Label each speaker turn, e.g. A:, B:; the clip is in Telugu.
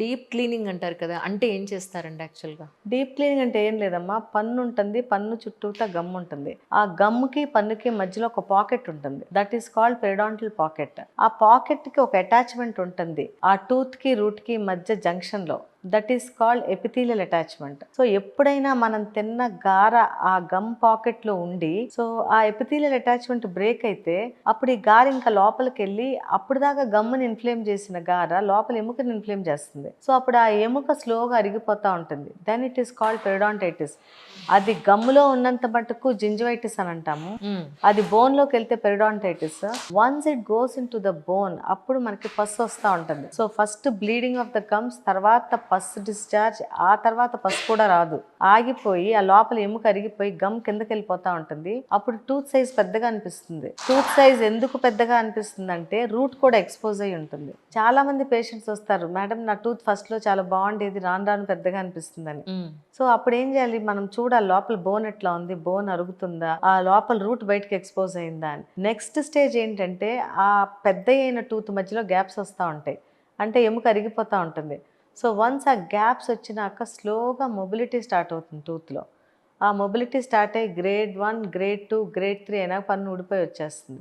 A: డీప్ క్లీనింగ్ అంటారు కదా అంటే ఏం చేస్తారండి యాక్చువల్గా?
B: డీప్ క్లీనింగ్ అంటే ఏం లేదమ్మా పన్ను ఉంటుంది పన్ను చుట్టూతా గమ్ ఉంటుంది. ఆ గమ్కి పన్నుకి మధ్యలో ఒక పాకెట్ ఉంటుంది. That is called periodontal pocket ఆ పాకెట్కి ఒక అటాచ్మెంట్ ఉంటుంది ఆ టూత్కి రూట్కి మధ్య జంక్షన్లో. That is called epithelial attachment. So ఎప్పుడైనా మనం తిన్న గార ఆ గమ్ పాకెట్లో ఉండి సో ఆ ఎపిథీలియల్ అటాచ్మెంట్ బ్రేక్ అయితే అప్పుడు ఈ గార ఇంకా లోపలికి వెళ్ళి అప్పుడు దాకా గమ్ముని ఇన్ఫ్లేమ్ చేసిన గార లోపల ఎముకని ఇన్ఫ్లేమ్ చేస్తుంది. సో అప్పుడు ఆ ఎముక స్లోగా అరిగిపోతూ ఉంటుంది. Then it is called periodontitis. అది గమ్ములో ఉన్నంత మటుకు జింజవైటిస్ అని అంటాము. అది బోన్లోకి వెళ్తే periodontitis. Once it goes into the bone అప్పుడు మనకి పస్ వస్తూ ఉంటుంది. So first bleeding of the gums తర్వాత పస్ డిశ్చార్జ్ ఆ తర్వాత పస్ కూడా రాదు. ఆగిపోయి ఆ లోపల ఎముక అరిగిపోయి గమ్ కిందకి వెళ్ళిపోతా ఉంటుంది. అప్పుడు టూత్ సైజ్ పెద్దగా అనిపిస్తుంది. టూత్ సైజ్ ఎందుకు పెద్దగా అనిపిస్తుంది అంటే రూట్ కూడా ఎక్స్పోజ్ అయి ఉంటుంది. చాలా మంది పేషెంట్స్ వస్తారు మేడం నా టూత్ ఫస్ట్లో చాలా బాగుండేది రాను రాను పెద్దగా అనిపిస్తుందని. సో అప్పుడు ఏం చేయాలి? మనం చూడాలి లోపల బోన్ ఎట్లా ఉంది? బోన్ అరుగుతుందా? ఆ లోపల రూట్ బయటకి ఎక్స్పోజ్ అయిందా అని. నెక్స్ట్ స్టేజ్ ఏంటంటే ఆ పెద్ద అయిన టూత్ మధ్యలో గ్యాప్స్ వస్తూ ఉంటాయి. అంటే ఎముక అరిగిపోతూ ఉంటుంది. సో వన్స్ ఆ గ్యాప్స్ వచ్చినాక స్లోగా మొబిలిటీ స్టార్ట్ అవుతుంది టూత్లో. ఆ మొబిలిటీ స్టార్ట్ అయ్యి grade one grade two grade three అయినా పన్ను ఊడిపోయి వచ్చేస్తుంది.